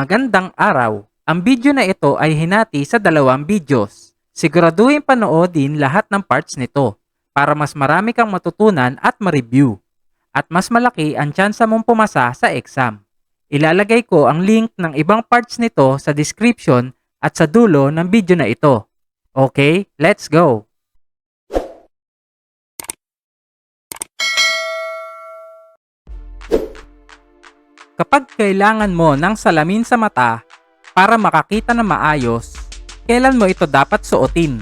Magandang araw! Ang video na ito ay hinati sa dalawang videos. Siguraduhin panoodin lahat ng parts nito para mas marami kang matutunan at ma-review. At mas malaki ang tsansa mong pumasa sa exam. Ilalagay ko ang link ng ibang parts nito sa description at sa dulo ng video na ito. Okay, let's go! Kapag kailangan mo ng salamin sa mata para makakita na maayos, kailan mo ito dapat suotin?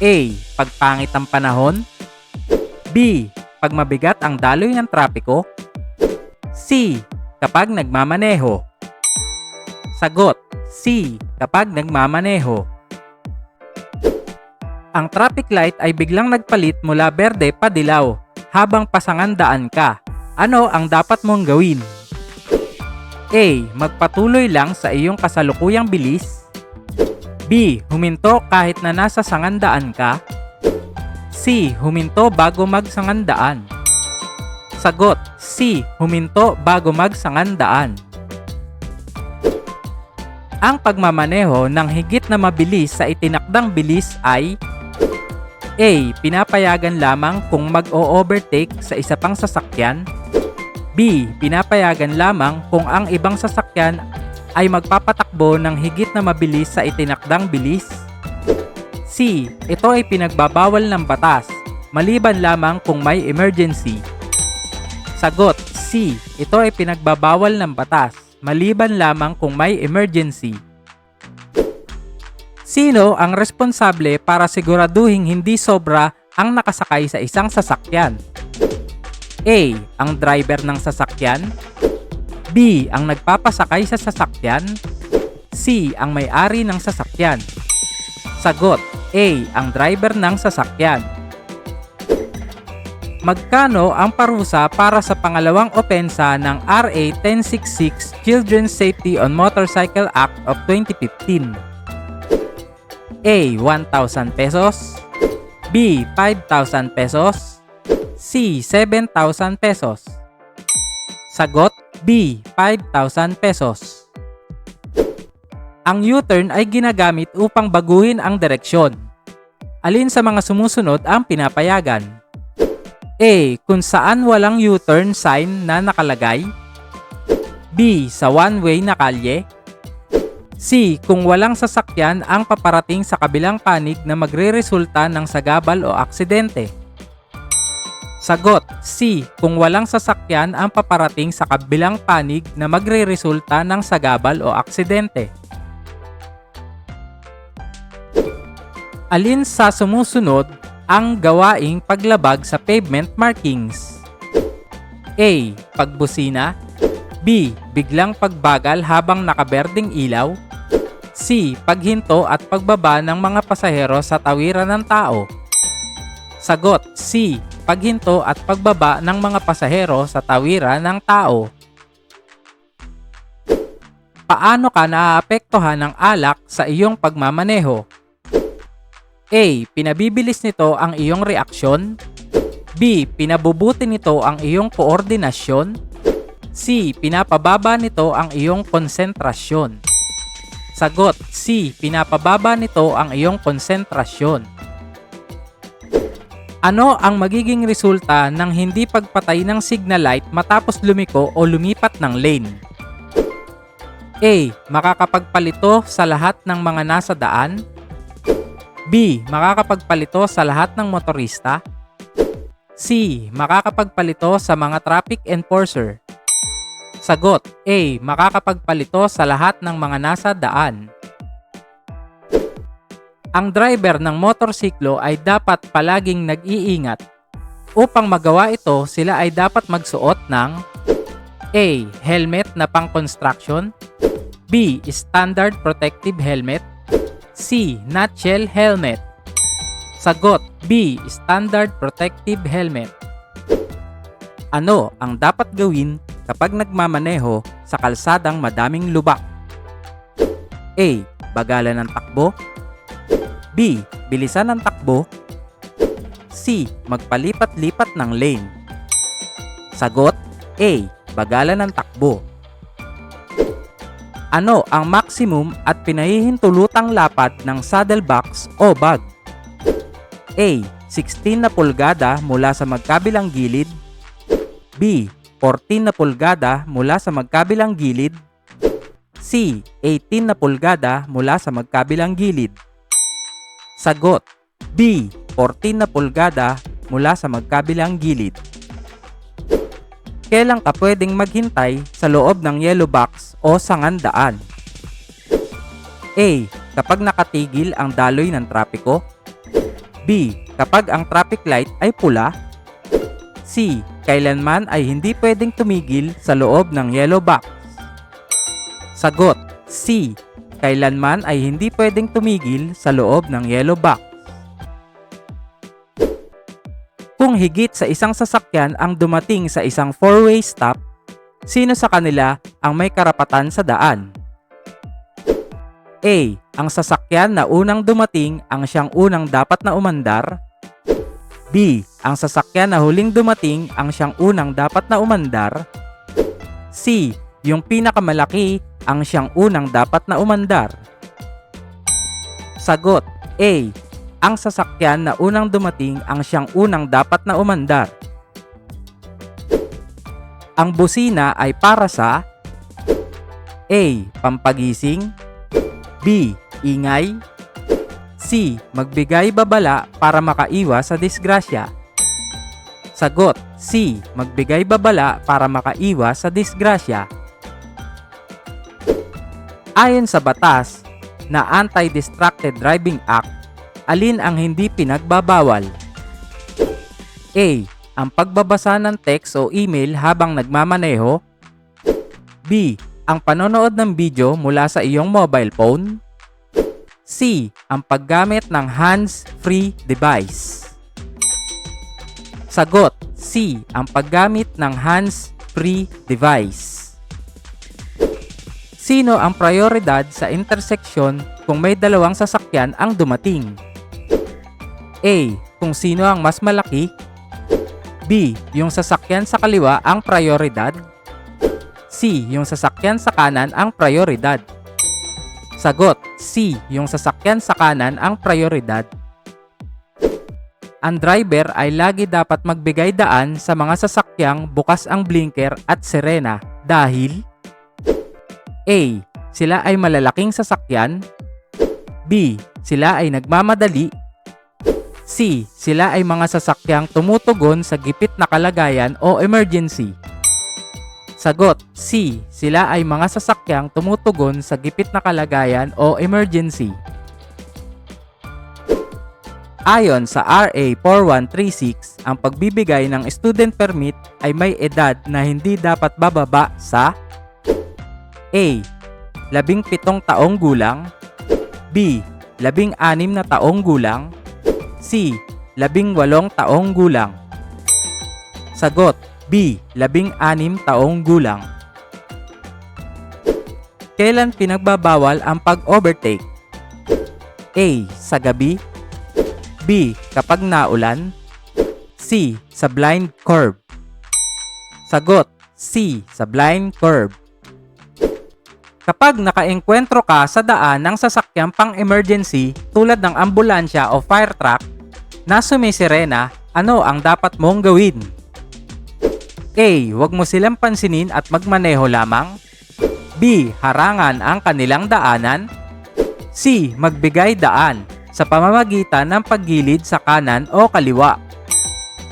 A. Pagpangit ang panahon B. Pag mabigat ang daloy ng trapiko C. Kapag nagmamaneho Sagot C. Kapag nagmamaneho Ang traffic light ay biglang nagpalit mula berde pa dilaw habang pasangandaan ka. Ano ang dapat mong gawin? A. Magpatuloy lang sa iyong kasalukuyang bilis. B. Huminto kahit na nasa sangandaan ka. C. Huminto bago magsangandaan. Sagot C. Huminto bago magsangandaan. Ang pagmamaneho ng higit na mabilis sa itinakdang bilis ay A. Pinapayagan lamang kung mag-o-overtake sa isa pang sasakyan. B. Pinapayagan lamang kung ang ibang sasakyan ay magpapatakbo ng higit na mabilis sa itinakdang bilis. C. Ito ay pinagbabawal ng batas, maliban lamang kung may emergency. Sagot C. Ito ay pinagbabawal ng batas, maliban lamang kung may emergency. Sino ang responsable para siguraduhin hindi sobra ang nakasakay sa isang sasakyan? A. Ang driver ng sasakyan B. Ang nagpapasakay sa sasakyan C. Ang may-ari ng sasakyan Sagot A. Ang driver ng sasakyan Magkano ang parusa para sa pangalawang opensa ng RA 1066 Children's Safety on Motorcycle Act of 2015? A. 1,000 pesos B. 5,000 pesos C. 7,000 pesos Sagot B. 5,000 pesos Ang U-turn ay ginagamit upang baguhin ang direksyon. Alin sa mga sumusunod ang pinapayagan? A. Kung saan walang U-turn sign na nakalagay B. Sa one-way na kalye C. Kung walang sasakyan ang paparating sa kabilang panig na magre-resulta ng sagabal o aksidente. Sagot C. Kung walang sasakyan ang paparating sa kabilang panig na magre-resulta ng sagabal o aksidente. Alin sa sumusunod ang gawaing paglabag sa pavement markings? A. Pagbusina B. Biglang pagbagal habang nakaberding ilaw C. Paghinto at pagbaba ng mga pasahero sa tawiran ng tao Sagot C. Paghinto at pagbaba ng mga pasahero sa tawiran ng tao Paano ka naaapektuhan ng alak sa iyong pagmamaneho? A. Pinabibilis nito ang iyong reaksyon. B. Pinabubuti nito ang iyong koordinasyon. C. Pinapababa nito ang iyong konsentrasyon. Sagot C. Pinapababa nito ang iyong konsentrasyon. Ano ang magiging resulta ng hindi pagpatay ng signal light matapos lumiko o lumipat ng lane? A. Makakapagpalito sa lahat ng mga nasa daan. B. Makakapagpalito sa lahat ng motorista. C. Makakapagpalito sa mga traffic enforcer. Sagot A. Makakapagpalito sa lahat ng mga nasa daan. Ang driver ng motorsiklo ay dapat palaging nag-iingat. Upang magawa ito, sila ay dapat magsuot ng A. Helmet na pang-construction B. Standard protective helmet C. Nutshell helmet Sagot B. Standard protective helmet Ano ang dapat gawin kapag nagmamaneho sa kalsadang madaming lubak? A. Bagalan ng takbo B. Bilisan ng takbo C. Magpalipat-lipat ng lane Sagot A. Bagalan ng takbo Ano ang maximum at pinahihintulutang lapad ng saddle box o bag? A. 16 na pulgada mula sa magkabilang gilid. B. 14 na pulgada mula sa magkabilang gilid. C. 18 na pulgada mula sa magkabilang gilid. Sagot B. 14 na pulgada mula sa magkabilang gilid. Kailan ka pwedeng maghintay sa loob ng yellow box o sangandaan? A. Kapag nakatigil ang daloy ng trapiko. B. Kapag ang traffic light ay pula. C. Kailanman ay hindi pwedeng tumigil sa loob ng yellow box. Sagot C. Kailanman ay hindi pwedeng tumigil sa loob ng yellow box. Kung higit sa isang sasakyan ang dumating sa isang four-way stop, sino sa kanila ang may karapatan sa daan? A. Ang sasakyan na unang dumating ang siyang unang dapat na umandar. B. Ang sasakyan na huling dumating ang siyang unang dapat na umandar. C. Yung pinakamalaki ang siyang unang dapat na umandar. Sagot A. Ang sasakyan na unang dumating ang siyang unang dapat na umandar. Ang busina ay para sa A. Pampagising B. Ingay C. Magbigay babala para makaiwas sa disgrasya. Sagot C. Magbigay babala para makaiwas sa disgrasya. Ayon sa batas na Anti-Distracted Driving Act, alin ang hindi pinagbabawal? A. Ang pagbabasa ng text o email habang nagmamaneho. B. Ang panonood ng video mula sa iyong mobile phone. C. Ang paggamit ng hands-free device. Sagot C. Ang paggamit ng hands-free device. Sino ang prioridad sa interseksyon kung may dalawang sasakyan ang dumating? A. Kung sino ang mas malaki. B. Yung sasakyan sa kaliwa ang prioridad. C. Yung sasakyan sa kanan ang prioridad. Sagot C. Yung sasakyan sa kanan ang prioridad. Ang driver ay lagi dapat magbigay daan sa mga sasakyang bukas ang blinker at sirena dahil A. Sila ay malalaking sasakyan B. Sila ay nagmamadali C. Sila ay mga sasakyang tumutugon sa gipit na kalagayan o emergency. Sagot C. Sila ay mga sasakyang tumutugon sa gipit na kalagayan o emergency. Ayon sa RA 4136, ang pagbibigay ng student permit ay may edad na hindi dapat bababa sa A. 17 taong gulang B. 16 na taong gulang C. 18 taong gulang Sagot B. 16 taong gulang Kailan pinagbabawal ang pag-overtake? A. Sa gabi B. Kapag naulan C. Sa blind curve Sagot C. Sa blind curve Kapag nakaengkwentro ka sa daan ng sasakyang pang-emergency tulad ng ambulansya o fire truck na sumisirena, ano ang dapat mong gawin? A. Huwag mo silang pansinin at magmaneho lamang. B. Harangan ang kanilang daanan. C. Magbigay daan sa pamamagitan ng paggilid sa kanan o kaliwa.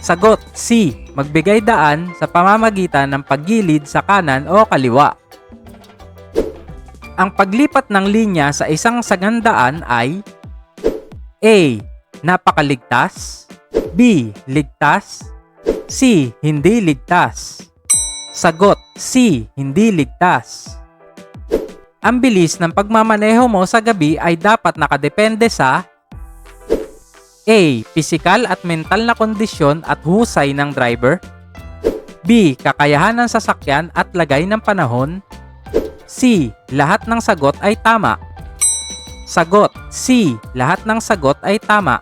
Sagot C. Magbigay daan sa pamamagitan ng paggilid sa kanan o kaliwa. Ang paglipat ng linya sa isang sagandaan ay A. Napakaligtas B. Ligtas C. Hindi ligtas Sagot C. Hindi ligtas Ang bilis ng pagmamaneho mo sa gabi ay dapat nakadepende sa A. Pisikal at mental na kondisyon at husay ng driver B. Kakayahan ng sasakyan at lagay ng panahon C. Lahat ng sagot ay tama. Sagot C. Lahat ng sagot ay tama.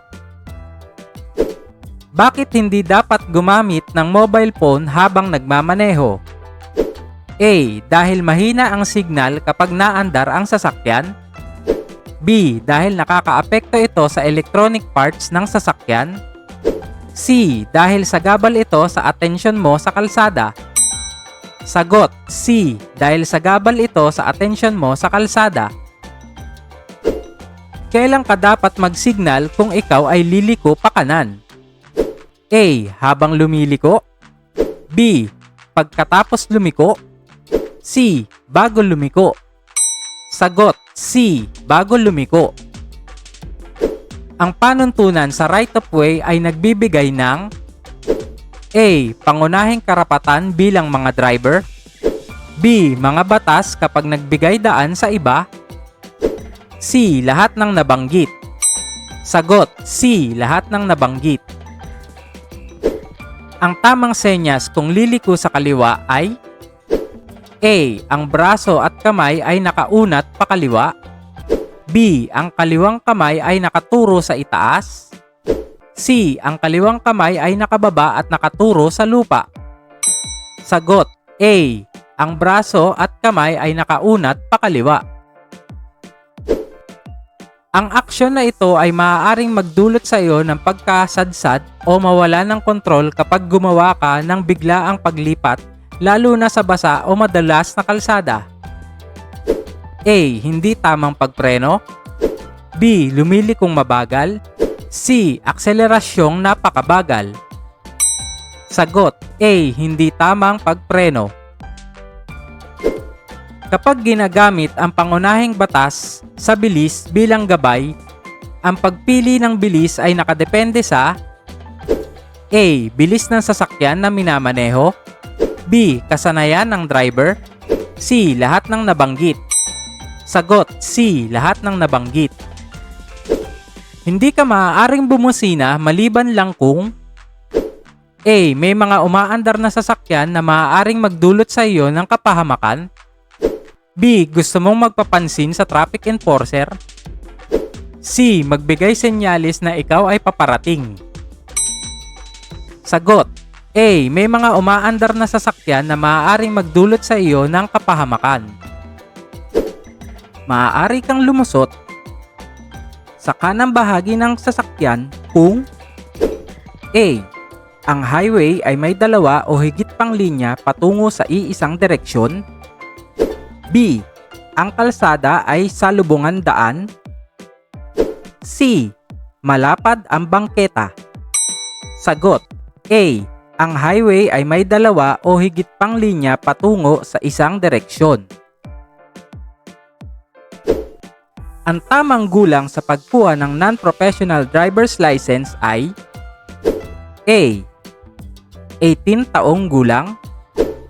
Bakit hindi dapat gumamit ng mobile phone habang nagmamaneho? A. Dahil mahina ang signal kapag naandar ang sasakyan. B. Dahil nakakaapekto ito sa electronic parts ng sasakyan. C. Dahil sagabal ito sa atensyon mo sa kalsada. Sagot C. Dahil sagabal ito sa atensyon mo sa kalsada. Kailan ka dapat mag-signal kung ikaw ay liliko pa kanan? A. Habang lumiliko B. Pagkatapos lumiko C. Bago lumiko Sagot C. Bago lumiko Ang panuntunan sa right of way ay nagbibigay ng A. Pangunahing karapatan bilang mga driver B. Mga batas kapag nagbigay daan sa iba C. Lahat ng nabanggit. Sagot, C. Lahat ng nabanggit. Ang tamang senyas kung liliko sa kaliwa ay A. Ang braso at kamay ay nakaunat pakaliwa. B. Ang kaliwang kamay ay nakaturo sa itaas. C. Ang kaliwang kamay ay nakababa at nakaturo sa lupa. Sagot A. Ang braso at kamay ay nakaunat pakaliwa. Ang aksyon na ito ay maaaring magdulot sa iyo ng pagkasadsad o mawala ng kontrol kapag gumawa ka ng biglaang paglipat lalo na sa basa o madalas na kalsada. A. Hindi tamang pagpreno B. Lumilikong mabagal C. Akselerasyong napakabagal Sagot A. Hindi tamang pagpreno Kapag ginagamit ang pangunahing batas sa bilis bilang gabay, ang pagpili ng bilis ay nakadepende sa A. Bilis ng sasakyan na minamaneho B. Kasanayan ng driver C. Lahat ng nabanggit Sagot C. Lahat ng nabanggit Hindi ka maaaring bumusina maliban lang kung A. May mga umaandar na sasakyan na maaaring magdulot sa iyo ng kapahamakan B. Gusto mong magpapansin sa traffic enforcer? C. Magbigay senyalis na ikaw ay paparating. Sagot A. May mga umaandar na sasakyan na maaaring magdulot sa iyo ng kapahamakan. Maaari kang lumusot sa kanang bahagi ng sasakyan kung A. Ang highway ay may dalawa o higit pang linya patungo sa iisang direksyon B. Ang kalsada ay salubungan daan. C. Malapad ang bangketa. Sagot A. Ang highway ay may dalawa o higit pang linya patungo sa isang direksyon. Ang tamang gulang sa pagkuha ng non-professional driver's license ay A. 18 taong gulang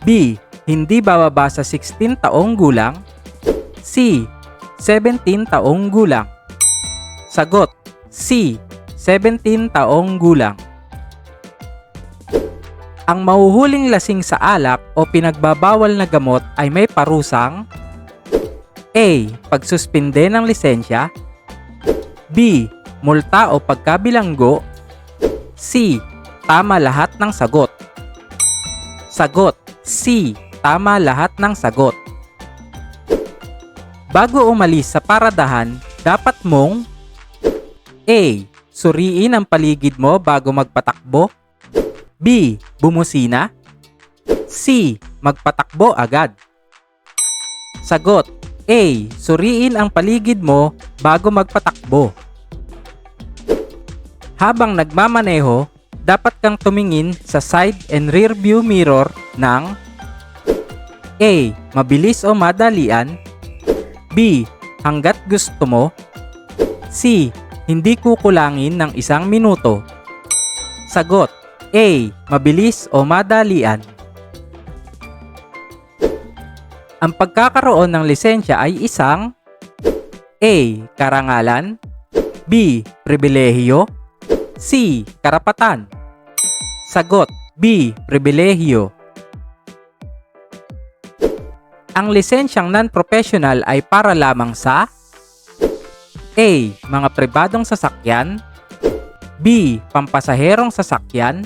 B hindi bababa sa 16 taong gulang? C. 17 taong gulang. Sagot C. 17 taong gulang. Ang mahuhuling lasing sa alak o pinagbabawal na gamot ay may parusang A. Pagsuspinde ng lisensya B. Multa o pagkabilanggo C. Tama lahat ng sagot Sagot C tama lahat ng sagot. Bago umalis sa paradahan, dapat mong A. Suriin ang paligid mo bago magpatakbo. B. Bumusina. C. Magpatakbo agad. Sagot A. Suriin ang paligid mo bago magpatakbo. Habang nagmamaneho, dapat kang tumingin sa side and rear view mirror ng A. Mabilis o madalian B. Hanggat gusto mo C. Hindi kukulangin ng isang minuto Sagot A. Mabilis o madalian Ang pagkakaroon ng lisensya ay isang A. Karangalan B. Pribilehiyo C. Karapatan Sagot B. Pribilehiyo ang lisensyang non-professional ay para lamang sa A. Mga pribadong sasakyan B. Pampasaherong sasakyan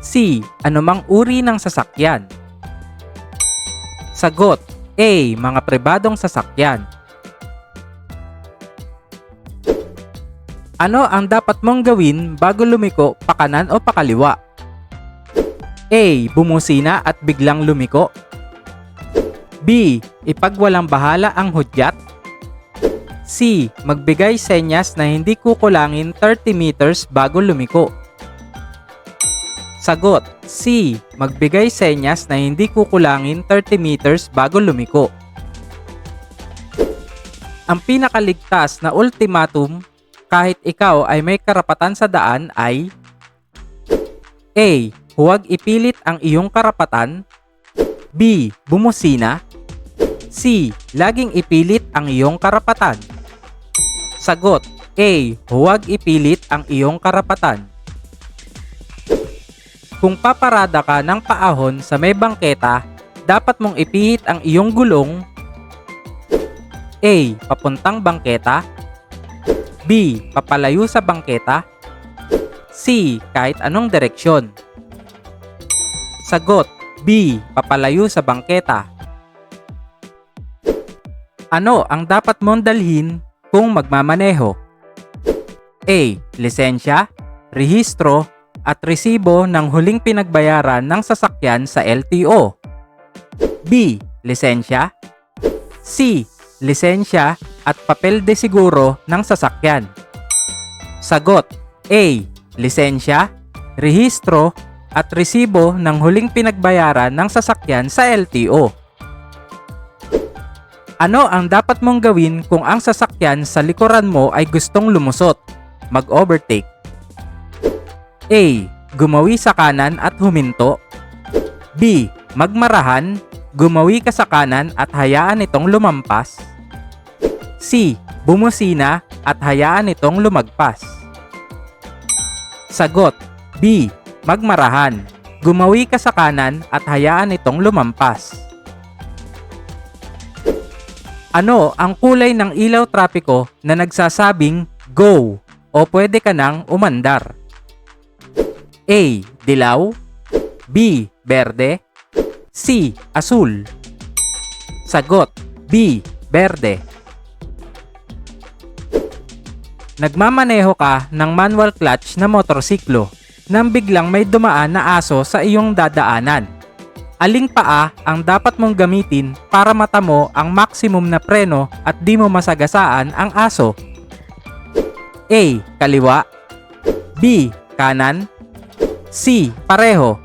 C. Anumang uri ng sasakyan Sagot A. Mga pribadong sasakyan. Ano ang dapat mong gawin bago lumiko pakanan o pakaliwa? A. Bumusina at biglang lumiko. B. Ipagwalang bahala ang hudyat. C. Magbigay senyas na hindi kukulangin 30 meters bago lumiko. Sagot C. Magbigay senyas na hindi kukulangin 30 meters bago lumiko. Ang pinakaligtas na ultimatum kahit ikaw ay may karapatan sa daan ay A. Huwag ipilit ang iyong karapatan B. Bumusina C. Laging ipilit ang iyong karapatan Sagot A. Huwag ipilit ang iyong karapatan Kung paparada ka ng paahon sa may bangketa, dapat mong ipihit ang iyong gulong A. Papuntang bangketa B. Papalayo sa bangketa C. Kahit anong direksyon Sagot B. Papalayo sa bangketa Ano ang dapat mong dalhin kung magmamaneho? A. Lisensya, rehistro, at resibo ng huling pinagbayaran ng sasakyan sa LTO. B. Lisensya C. Lisensya at papel de siguro ng sasakyan. Sagot A. Lisensya, rehistro, at resibo ng huling pinagbayaran ng sasakyan sa LTO. Ano ang dapat mong gawin kung ang sasakyan sa likuran mo ay gustong lumusot? Mag-overtake. A. Gumawi sa kanan at huminto. B. Magmarahan, gumawi ka sa kanan at hayaan itong lumampas. C. Bumusina at hayaan itong lumagpas. Sagot B. Magmarahan. Gumawi ka sa kanan at hayaan itong lumampas. Ano ang kulay ng ilaw trapiko na nagsasabing go o pwede ka nang umandar? A. Dilaw B. Berde C. Asul Sagot B. Berde Nagmamaneho ka ng manual clutch na motorsiklo nang biglang may dumaan na aso sa iyong dadaanan. Aling paa ang dapat mong gamitin para matamo ang maximum na preno at di mo masagasaan ang aso? A. Kaliwa B. Kanan C. Pareho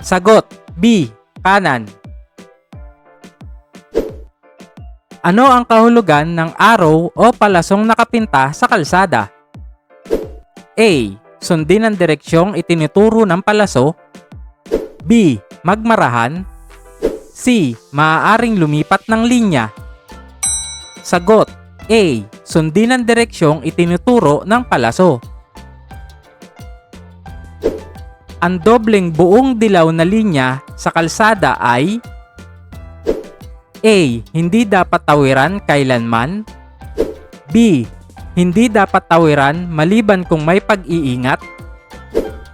Sagot B. Kanan Ano ang kahulugan ng araw o palasong nakapinta sa kalsada? A. Sundin ang direksyong itinuturo ng palaso. B. Magmarahan. C. Maaaring lumipat ng linya. Sagot A. Sundin ang direksyong itinuturo ng palaso. Ang dobleng buong dilaw na linya sa kalsada ay A. Hindi dapat tawiran kailanman. B. Hindi dapat tawiran maliban kung may pag-iingat.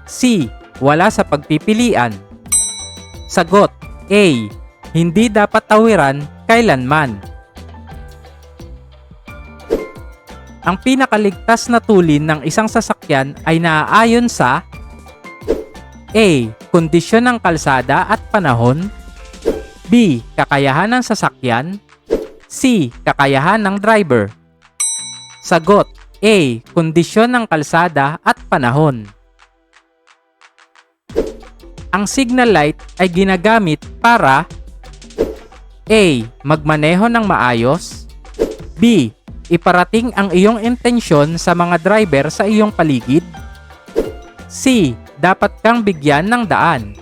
C. Wala sa pagpipilian. Sagot A. Hindi dapat tawiran kailanman. Ang pinakaligtas na tulin ng isang sasakyan ay naaayon sa A. Kondisyon ng kalsada at panahon B. Kakayahan ng sasakyan C. Kakayahan ng driver Sagot A. Kondisyon ng kalsada at panahon Ang signal light ay ginagamit para A. Magmaneho ng maayos B. Iparating ang iyong intensyon sa mga driver sa iyong paligid C. Dapat kang bigyan ng daan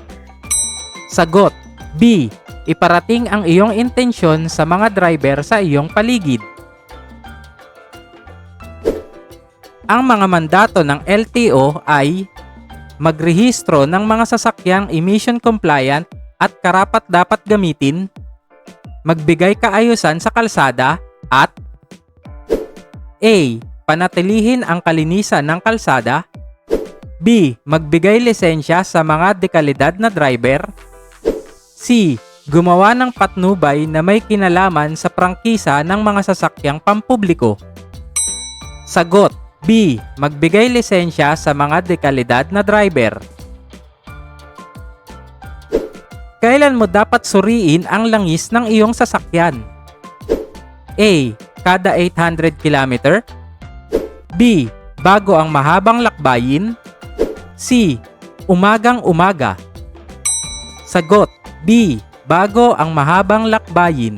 Sagot B. Iparating ang iyong intensyon sa mga driver sa iyong paligid. Ang mga mandato ng LTO ay magrehistro ng mga sasakyang emission compliant at karapat dapat gamitin, magbigay kaayusan sa kalsada at A. Panatilihin ang kalinisan ng kalsada B. Magbigay lisensya sa mga dekalidad na driver C. Gumawa ng patnubay na may kinalaman sa prangkisa ng mga sasakyang pampubliko. Sagot B. Magbigay lisensya sa mga dekalidad na driver. Kailan mo dapat suriin ang langis ng iyong sasakyan? A. Kada 800 km B. Bago ang mahabang lakbayin C. Umagang umaga Sagot B. Bago ang mahabang lakbayin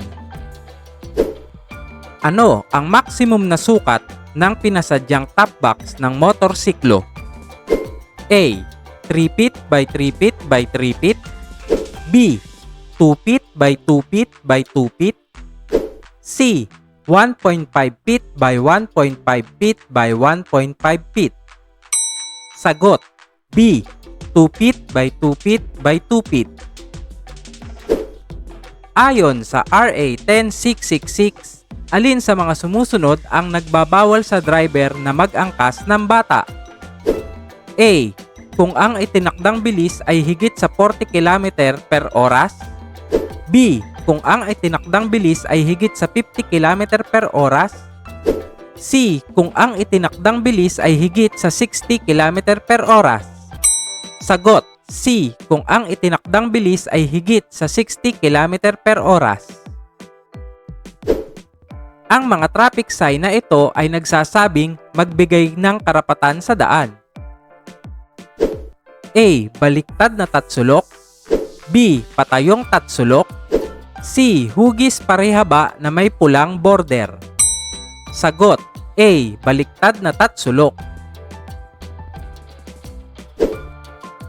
Ano ang maximum na sukat ng pinasadyang top box ng motorsiklo? A. 3 feet by 3 feet by 3 feet B. 2 feet by 2 feet by 2 feet C. 1.5 feet by 1.5 feet by 1.5 feet Sagot B. 2 feet by 2 feet by 2 feet Ayon sa RA 10666, alin sa mga sumusunod ang nagbabawal sa driver na mag-angkas ng bata? A. Kung ang itinakdang bilis ay higit sa 40 km per oras. B. Kung ang itinakdang bilis ay higit sa 50 km per oras. C. Kung ang itinakdang bilis ay higit sa 60 km per oras. Sagot C. Kung ang itinakdang bilis ay higit sa 60 km per oras. Ang mga traffic sign na ito ay nagsasabing magbigay ng karapatan sa daan. A. Baliktad na tatsulok B. Patayong tatsulok C. Hugis parehaba na may pulang border Sagot A. Baliktad na tatsulok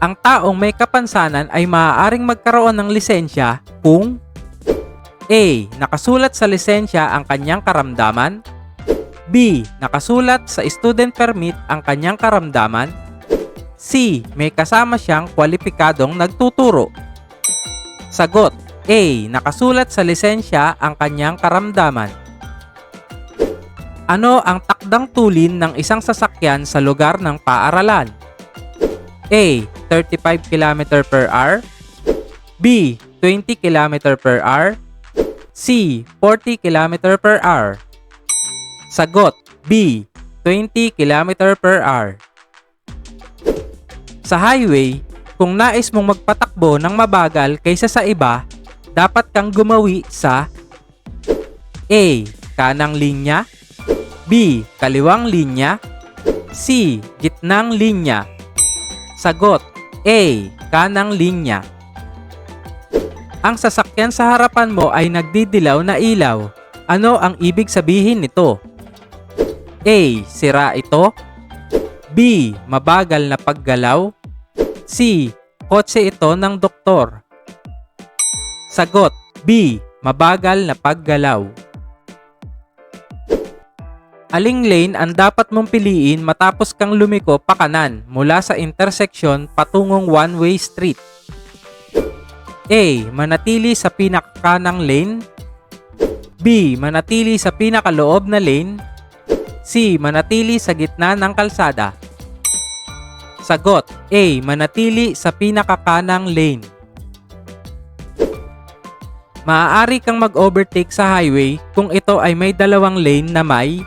Ang taong may kapansanan ay maaaring magkaroon ng lisensya kung A. Nakasulat sa lisensya ang kanyang karamdaman B. Nakasulat sa student permit ang kanyang karamdaman C. May kasama siyang kwalipikadong nagtuturo Sagot A. Nakasulat sa lisensya ang kanyang karamdaman Ano ang takdang tulin ng isang sasakyan sa lugar ng paaralan? A. 35 km per hour B. 20 km per hour C. 40 km per hour Sagot B. 20 km per hour Sa highway, kung nais mong magpatakbo ng mabagal kaysa sa iba, dapat kang gumawi sa A. Kanang linya B. Kaliwang linya C. Gitnang linya Sagot A. Kanang linya Ang sasakyan sa harapan mo ay nagdidilaw na ilaw. Ano ang ibig sabihin nito? A. Sira ito B. Mabagal na paggalaw C. Kotse ito ng doktor Sagot B. Mabagal na paggalaw Aling lane ang dapat mong piliin matapos kang lumiko pa kanan mula sa intersection patungong one-way street? A. Manatili sa pinakakanang lane B. Manatili sa pinakaloob na lane C. Manatili sa gitna ng kalsada Sagot A. Manatili sa pinakakanang lane Maaari kang mag-overtake sa highway kung ito ay may dalawang lane na may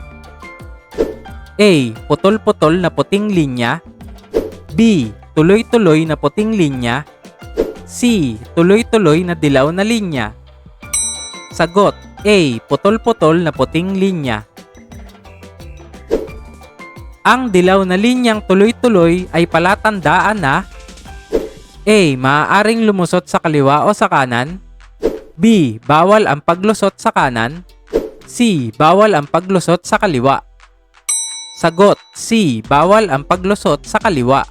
A. Putol-putol na puting linya B. Tuloy-tuloy na puting linya C. Tuloy-tuloy na dilaw na linya Sagot A. Putol-putol na puting linya Ang dilaw na linyang tuloy-tuloy ay palatandaan na A. Maaaring lumusot sa kaliwa o sa kanan B. Bawal ang paglusot sa kanan C. Bawal ang paglusot sa kaliwa Sagot C. Bawal ang paglusot sa kaliwa.